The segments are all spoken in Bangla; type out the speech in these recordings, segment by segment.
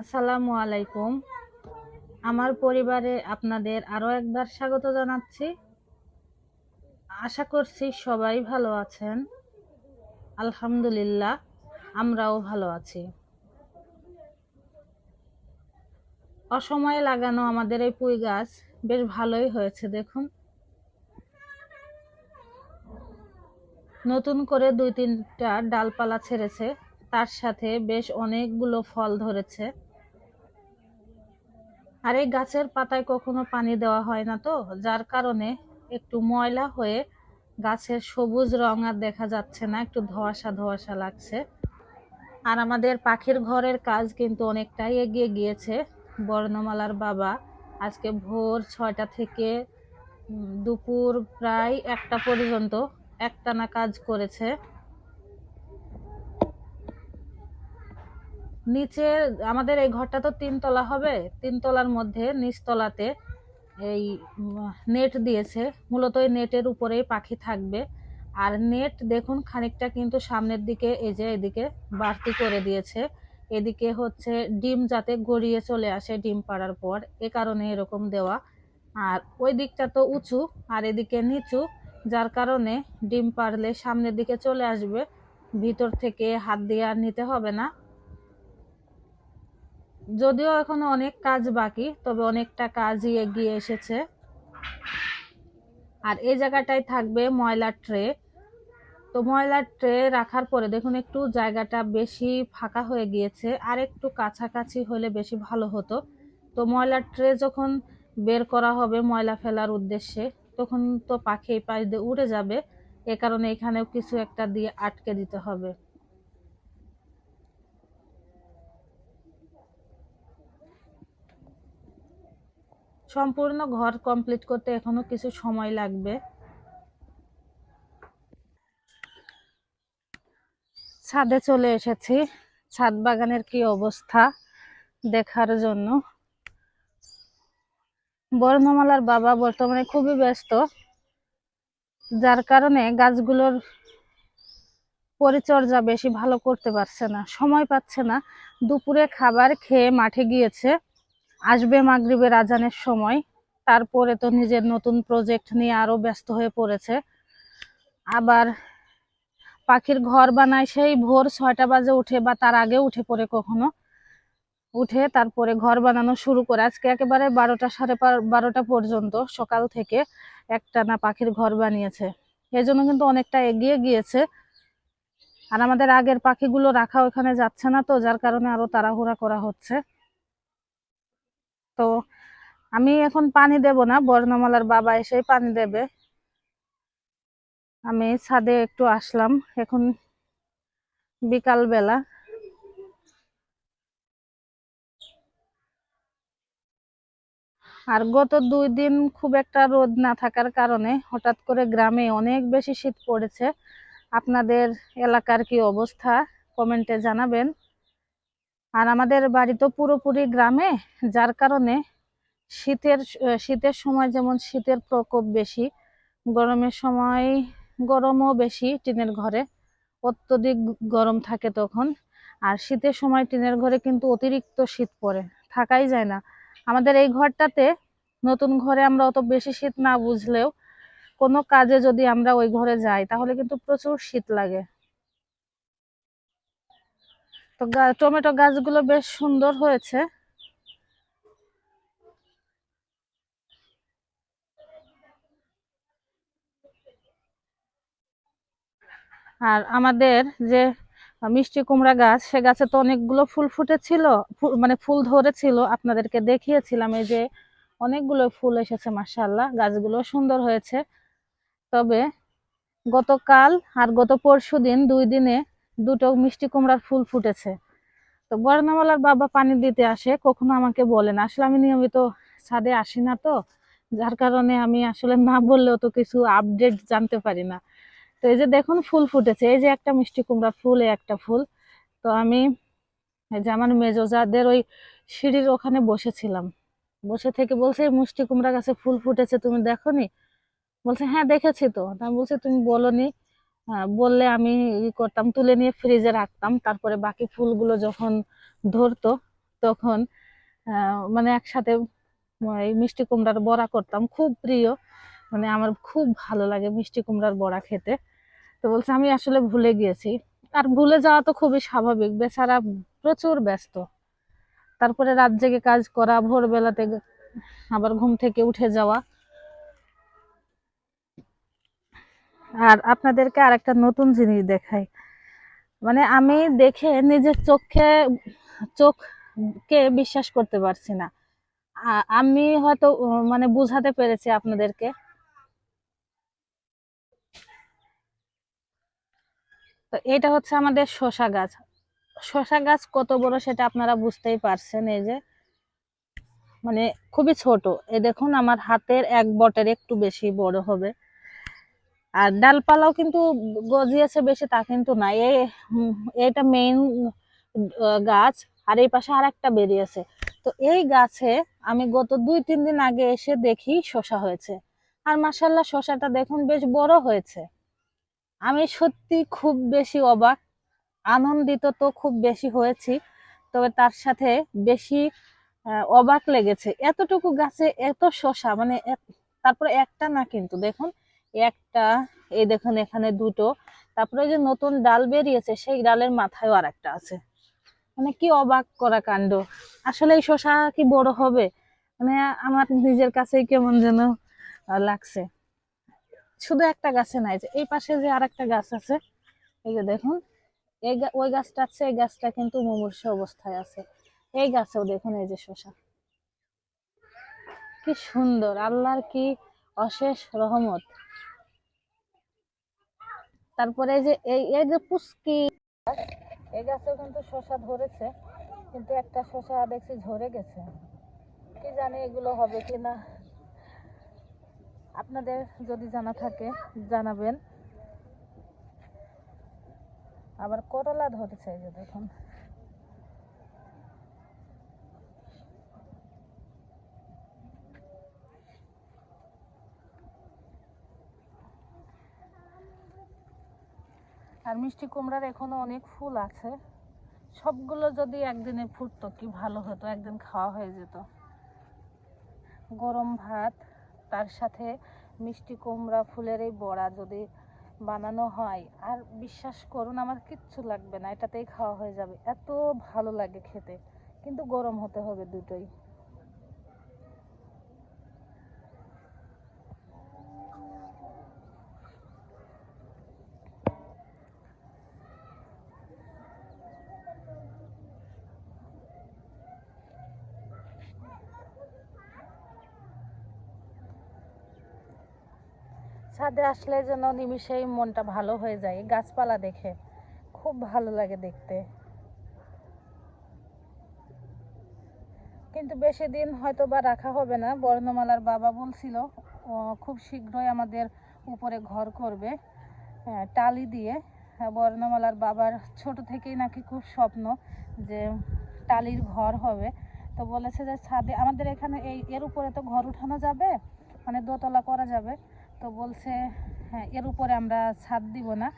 আসসালামু আলাইকুম। আমার পরিবারে আপনাদের আরও একবার স্বাগত জানাচ্ছি। আশা করছি সবাই ভালো আছেন। আলহামদুলিল্লাহ, আমরাও ভালো আছি। অসময়ে লাগানো আমাদের এই পুঁই গাছ বেশ ভালোই হয়েছে, দেখুন। নতুন করে দুই তিনটা ডালপালা ছেড়েছে, তার সাথে বেশ অনেকগুলো ফল ধরেছে। আর এই গাছের পাতায় কখনো পানি দেওয়া হয় না তো, যার কারণে একটু ময়লা হয়ে গাছের সবুজ রং আর দেখা যাচ্ছে না, একটু ধোয়াশা ধোয়াশা লাগছে। আর আমাদের পাখির ঘরের কাজ কিন্তু অনেকটাই এগিয়ে গিয়েছে। বর্ণমালার বাবা আজকে ভোর ছয়টা থেকে দুপুর প্রায় একটা পর্যন্ত একটানা কাজ করেছে। নিচে, আমাদের এই ঘরটা তো তিনতলা হবে, তিনতলার মধ্যে নিচতলাতে এই নেট দিয়েছে। মূলত এই নেটের উপরেই পাখি থাকবে। আর নেট দেখুন খানিকটা কিন্তু সামনের দিকে, এই যে এদিকে বাড়তি করে দিয়েছে। এদিকে হচ্ছে ডিম যাতে গড়িয়ে চলে আসে ডিম পাড়ার পর, এ কারণে এরকম দেওয়া। আর ওই দিকটা তো উঁচু, আর এদিকে নিচু, যার কারণে ডিম পারলে সামনের দিকে চলে আসবে। ভিতর থেকে হাত দিয়ে আর নিতে হবে না। যদিও এখনও অনেক কাজ বাকি, তবে অনেকটা কাজই এগিয়ে এসেছে। আর এই জায়গাটায় থাকবে ময়লার ট্রে। তো ময়লার ট্রে রাখার পরে দেখুন একটু জায়গাটা বেশি ফাঁকা হয়ে গিয়েছে, আর একটু কাছাকাছি হলে বেশি ভালো হতো। তো ময়লার ট্রে যখন বের করা হবে ময়লা ফেলার উদ্দেশ্যে, তখন তো পাখি পাশ দিয়ে উড়ে যাবে। এ কারণে এখানেও কিছু একটা দিয়ে আটকে দিতে হবে। সম্পূর্ণ ঘর কমপ্লিট করতে এখনও কিছু সময় লাগবে। ছাদে চলে এসেছি। ছাদ বাগানের কি অবস্থা দেখার জন্য। বর্ণমালার বাবা বর্তমানে খুবই ব্যস্ত, যার কারণে গাছগুলোর পরিচর্যা বেশি ভালো করতে পারছে না, সময় পাচ্ছে না। দুপুরে খাবার খেয়ে মাঠে গিয়েছে। আসবে মাগরিবের আজানের সময়। তারপরে তো নিজের নতুন প্রজেক্ট নিয়ে আরও ব্যস্ত হয়ে পড়েছে। আবার পাখির ঘর বানায় সেই ভোর ছয়টা বাজে উঠে বা তার আগে উঠে পড়ে কখনো। উঠে তারপরে ঘর বানানো শুরু করে। আজকে একেবারে বারোটা সাড়ে বারোটা পর্যন্ত সকাল থেকে একটা না পাখির ঘর বানিয়েছে। এই জন্য কিন্তু অনেকটা এগিয়ে গিয়েছে। আর আমাদের আগের পাখিগুলো রাখা ওখানে যাচ্ছে না তো, যার কারণে আরও তাড়াহুড়া করা হচ্ছে। তো আমি এখন পানি দেব না, বর্ণমালার বাবা এসে পানি দেবে। আমি ছাদে একটু আসলাম, এখন বিকাল বেলা আর গত দুই দিন খুব একটা রোদ না থাকার কারণে হঠাৎ করে গ্রামে অনেক বেশি শীত পড়েছে। আপনাদের এলাকার কি অবস্থা? কমেন্টে জানাবেন। আর আমাদের বাড়ি তো পুরোপুরি গ্রামে, যার কারণে শীতের শীতের সময় যেমন শীতের প্রকোপ বেশি, গরমের সময় গরমও বেশি টিনের ঘরে, অত্যধিক গরম থাকে তখন। আর শীতের সময় টিনের ঘরে কিন্তু অতিরিক্ত শীত পড়ে, থাকাই যায় না। আমাদের এই ঘরটাতে নতুন ঘরে আমরা অত বেশি শীত না বুঝলেও কোনো কাজে যদি আমরা ওই ঘরে যাই, তাহলে কিন্তু প্রচুর শীত লাগে। তো টমেটো গাছগুলো বেশ সুন্দর হয়েছে। আর আমাদের যে মিষ্টি কুমড়া গাছ, সে গাছে তো অনেকগুলো ফুল ফুটেছিল মানে ফুল ধরেছিল, আপনাদেরকে দেখিয়েছিলাম এই যে অনেকগুলো ফুল এসেছে, মাশাআল্লাহ, গাছগুলো সুন্দর হয়েছে। তবে গতকাল আর গত পরশু দিন দুই দিনে দুটো মিষ্টি কুমড়ার ফুল ফুটেছে। তো বর্ণমালার বাবা পানি দিতে আসে কখনো আমাকে বলেন আসলে আমি নিয়মিত ছাদে আসি না তো যার কারণে আমি আসলে না বললেও তো কিছু আপডেট জানতে পারি না। তো এই যে দেখুন ফুল ফুটেছে। এই যে একটা মিষ্টি কুমড়া ফুল একটা ফুল। তো আমি এই যে আমার মেজোজাদের ওই সিঁড়ির ওখানে বসেছিলাম। বসে থেকে বলছে এই মিষ্টি কুমড়া গাছে ফুল ফুটেছে তুমি দেখোনি? বলছে হ্যাঁ দেখেছি তো। আমি বলছি তুমি বলনি? আহ, বললে আমি করতাম, তুলে নিয়ে ফ্রিজে রাখতাম। তারপরে বাকি ফুলগুলো যখন ধরতো, তখন মানে একসাথে এই মিষ্টি কুমড়ার বড়া করতাম। খুব প্রিয় মানে আমার খুব ভালো লাগে মিষ্টি কুমড়ার বড়া খেতে। তো বলছে, আমি আসলে ভুলে গিয়েছি। আর ভুলে যাওয়া তো খুবই স্বাভাবিক, বেচারা প্রচুর ব্যস্ত। তারপরে রাত জেগে কাজ করা, ভোরবেলাতে আবার ঘুম থেকে উঠে যাওয়া আর আপনাদেরকে আর একটা নতুন জিনিস দেখাই। মানে আমি দেখে নিজের চোখে, চোখকে বিশ্বাস করতে পারছি না। আমি হয়তো মানে বুঝাতে পেরেছি আপনাদেরকে। তো এটা হচ্ছে আমাদের শশা গাছ। শশা গাছ কত বড় সেটা আপনারা বুঝতেই পারছেন এই যে। মানে খুবই ছোট। এ দেখুন, আমার হাতের এক বটের একটু বেশি বড় হবে। আর ডালপালাও কিন্তু গজিয়েছে বেশি, তা কিন্তু না। এই এটা মেইন গাছ, আর এই পাশে আর একটা বেরিয়েছে। তো এই গাছে আমি গত দুই, তিন দিন আগে এসে দেখি শশা হয়েছে। আর মাসাল্লাহ শশাটা দেখুন বেশ বড় হয়েছে। আমি সত্যি খুব বেশি অবাক, আনন্দিত তো খুব বেশি হয়েছি, তবে তার সাথে বেশি অবাক লেগেছে। এতটুকু গাছে এত শশা মানে তারপরে একটা না কিন্তু, দেখুন একটা, এই দেখুন এখানে দুটো। তারপরে যে নতুন ডাল বেরিয়েছে, সেই ডালের মাথায়ও আর একটা আছে। মানে কি অবাক করা কাণ্ড। আসলে এই শশা কি বড় হবে? মানে আমার নিজের কাছেই কেমন যেন লাগছে। শুধু একটা গাছে নাই, যে এই পাশে যে আর একটা গাছ আছে, এই যে দেখুন, এই ওই গাছটা আছে, এই গাছটা কিন্তু মুমূর্ষু অবস্থায় আছে। এই গাছেও দেখুন এই যে শসা কি সুন্দর, আল্লাহর কি অশেষ রহমত। তারপরে যে এই এই যে পুস্কি। এই গাছেও কিন্তু শশা ধরেছে, কিন্তু একটা শশা দেখছি ঝরে গেছে। কি জানি এগুলো হবে কি না আপনাদের যদি জানা থাকে, জানাবেন। আবার করলা ধরেছে এই যে দেখুন। আর মিষ্টি কুমড়ার এখনও অনেক ফুল আছে। সবগুলো যদি একদিনে ফুটতো, কি ভালো হতো, একদিন খাওয়া হয়ে যেত। গরম ভাত, তার সাথে মিষ্টি কুমড়া, ফুলের এই বড়া যদি বানানো হয়, আর বিশ্বাস করুন, আমার কিচ্ছু লাগবে না, এটাতেই খাওয়া হয়ে যাবে। এত ভালো লাগে খেতে, কিন্তু গরম হতে হবে দুটোই। ছাদে আসলে যেন নিমিষেই মনটা ভালো হয়ে যায় গাছপালা দেখে। খুব ভালো লাগে দেখতে। কিন্তু বেশি দিন হয়তো বা রাখা হবে না, বর্ণমালার বাবা বলছিল খুব শীঘ্রই আমাদের উপরে ঘর করবে টালি দিয়ে। বর্ণমালার বাবার ছোট থেকেই নাকি খুব স্বপ্ন যে টালির ঘর হবে। তো বলেছে যে ছাদে, আমাদের এখানে এই, এর উপরে তো ঘর উঠানো যাবে মানে দোতলা করা যাবে। তো বলছে হ্যাঁ এর উপরে আমরা ছাদ দিব না,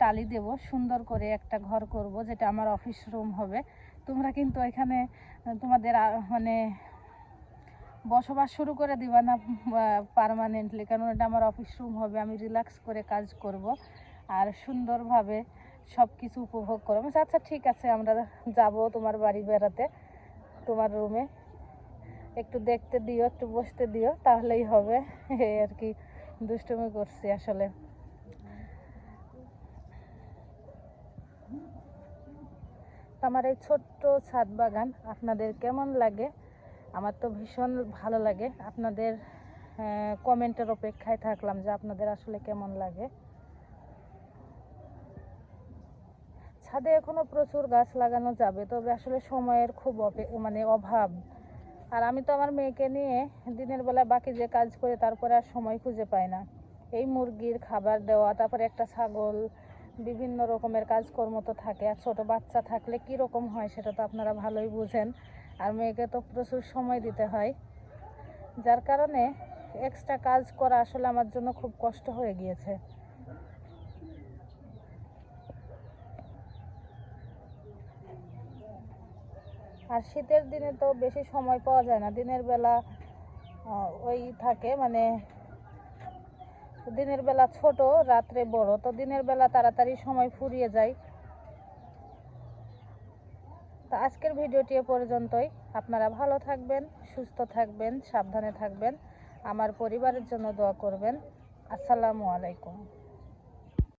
টালি দেব, সুন্দর করে একটা ঘর করব, যেটা আমার অফিস রুম হবে। তোমরা কিন্তু এখানে, তোমাদের মানে বসবাস শুরু করে দিবা না পার্মানেন্টলি কারণ এটা আমার অফিস রুম হবে, আমি রিল্যাক্স করে কাজ করব আর সুন্দরভাবে সব কিছু উপভোগ করব। আচ্ছা ঠিক আছে, আমরা যাব তোমার বাড়ি বেড়াতে, তোমার রুমে একটু দেখতে দিও, একটু বসতে দিও, তাহলেই হবে আর কি। দুষ্টুমি করছি আসলে। আমার এই ছোট্ট ছাদ বাগান, আপনাদের কেমন লাগে? আমার তো ভীষণ ভালো লাগে। আপনাদের কমেন্টের অপেক্ষায় থাকলাম যে আপনাদের আসলে কেমন লাগে। ছাদে এখনও প্রচুর গাছ লাগানো যাবে, তবে আসলে সময়ের খুব মানে অভাব। আর আমি তো আমার মেয়েকে নিয়ে দিনের বেলা বাকি যে কাজ করে তারপরে আর সময় খুঁজে পাই না। এই মুরগির খাবার দেওয়া, তারপরে একটা ছাগল, বিভিন্ন রকমের কাজকর্ম তো থাকে। আর ছোটো বাচ্চা থাকলে কি রকম হয় সেটা তো আপনারা ভালোই বুঝেন। আর মেয়েকে তো প্রচুর সময় দিতে হয়। যার কারণে এক্সট্রা কাজ করা আসলে আমার জন্য খুব কষ্ট হয়ে গিয়েছে। আর শীতের দিনে তো বেশি সময় পাওয়া যায় না। দিনের বেলা ওই থাকে মানে দিনের বেলা ছোট, রাত্রে বড়। তো দিনের বেলা তাড়াতাড়ি সময় ফুরিয়ে যায়। তো আজকের ভিডিওটি এ পর্যন্তই। আপনারা ভালো থাকবেন, সুস্থ থাকবেন, সাবধানে থাকবেন। আমার পরিবারের জন্য দোয়া করবেন। আসসালামু আলাইকুম।